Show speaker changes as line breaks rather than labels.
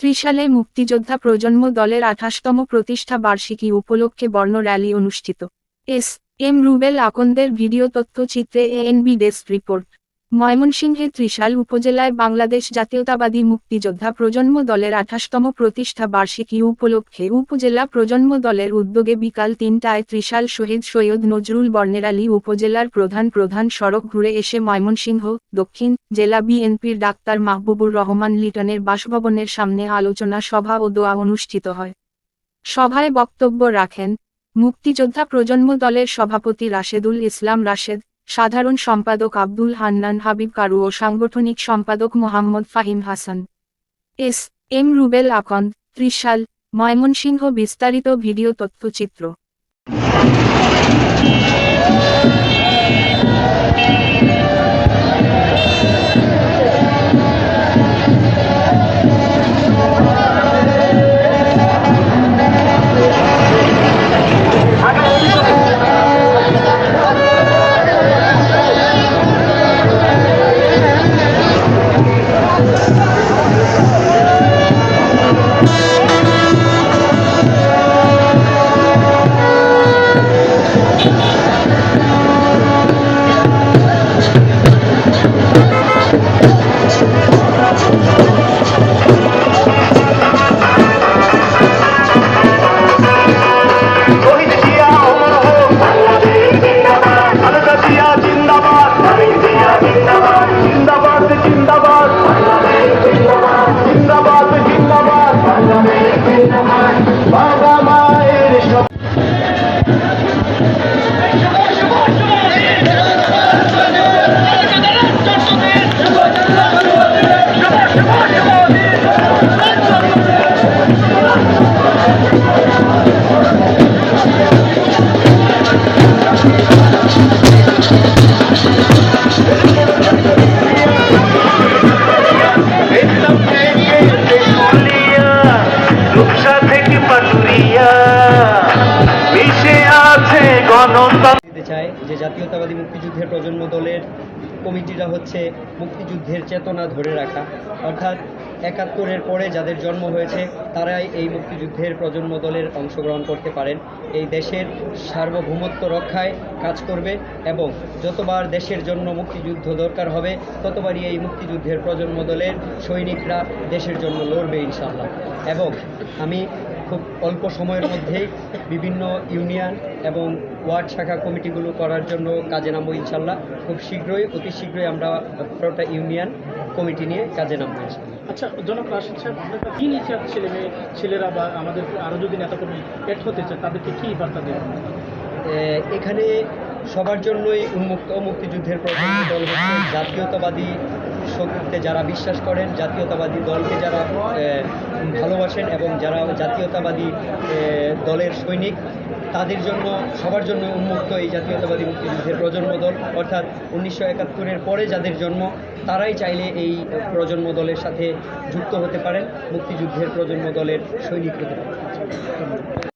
ত্রিশালে মুক্তিযোদ্ধা প্রজন্ম দলের আঠাশতম প্রতিষ্ঠা বার্ষিকী উপলক্ষে বর্ণ র্যালি অনুষ্ঠিত। এস. এম. রুবেল আকন্দের ভিডিও তথ্যচিত্রে এএনবি ডেস্ক রিপোর্ট। ময়মনসিংহের ত্রিশাল উপজেলায় বাংলাদেশ জাতীয়তাবাদী মুক্তিযোদ্ধা প্রজন্ম দলের আঠাশতম প্রতিষ্ঠা বার্ষিকী উপলক্ষে উপজেলা প্রজন্ম দলের উদ্যোগে বিকাল তিনটায় ত্রিশাল শহীদ সৈয়দ নজরুল বর্ণেরালী উপজেলার প্রধান প্রধান সড়ক ঘুরে এসে ময়মনসিংহ, দক্ষিণ জেলা বিএনপির ডাক্তার মাহবুবুর রহমান লিটনের বাসভবনের সামনে আলোচনা সভা ও দোয়া অনুষ্ঠিত হয়। সভায় বক্তব্য রাখেন মুক্তিযোদ্ধা প্রজন্ম দলের সভাপতি রাশেদুল ইসলাম রাশেদ সাধারণ সম্পাদক আব্দুল হান্নান হাবিব কারু ও সাংগঠনিক সম্পাদক মোহাম্মদ ফাহিম হাসান। এস. এম. রুবেল আকন্দ, ত্রিশাল, ময়মনসিংহ বিস্তারিত ভিডিও তথ্যচিত্র।
রূপসা থেকে পাটুরিয়া। মিশে আছে গণতন্ত্র।
চায় যে জাতীয়তাবাদী মুক্তিযুদ্ধের প্রজন্ম দলের কমিটিরা হচ্ছে মুক্তিযুদ্ধের চেতনা ধরে রাখা। অর্থাৎ একাত্তরের পরে যাদের জন্ম হয়েছে, তারাই এই মুক্তিযুদ্ধের প্রজন্ম দলের অংশগ্রহণ করতে পারেন। এই দেশের সার্বভৌমত্ব রক্ষায় কাজ করবে এবং যতবার দেশের জন্য মুক্তিযুদ্ধ দরকার হবে, ততবারই এই মুক্তিযুদ্ধের প্রজন্ম দলের সৈনিকরা দেশের জন্য লড়বে ইনশাল্লাহ এবং আমি খুব অল্প সময়ের মধ্যেই বিভিন্ন ইউনিয়ন এবং ওয়ার্ড শাখা কমিটিগুলো করার জন্য কাজে নামবো ইনশাল্লাহ। খুব শীঘ্রই অতি শীঘ্রই আমরা পুরোটা ইউনিয়ন কমিটি নিয়ে কাজে নামবো ইনশাল্লাহ।
আচ্ছা জনাব রাশিদ সাহেব আপনার কি নিচ্ছে ছেলে মেয়ে ছেলেরা বা আমাদের আরও যদি নেতাকর্মী এড হতে চায় তাদেরকে কি বার্তা দেবেন?
এ- এখানে সবার জন্যই উন্মুক্ত মুক্তিযুদ্ধের প্রজন্ম দল হচ্ছে জাতীয়তাবাদী শক্তিতে যারা বিশ্বাস করেন, জাতীয়তাবাদী দলকে যারা ভালোবাসেন এবং যারা জাতীয়তাবাদী দলের সৈনিক, তাদের জন্য, সবার জন্য উন্মুক্ত এই জাতীয়তাবাদী মুক্তিযুদ্ধের প্রজন্ম দল। অর্থাৎ উনিশশো একাত্তরের পরে যাদের জন্ম, তারাই চাইলে এই প্রজন্ম দলের সাথে যুক্ত হতে পারেন, মুক্তিযুদ্ধের প্রজন্ম দলের সৈনিক হতে পারেন।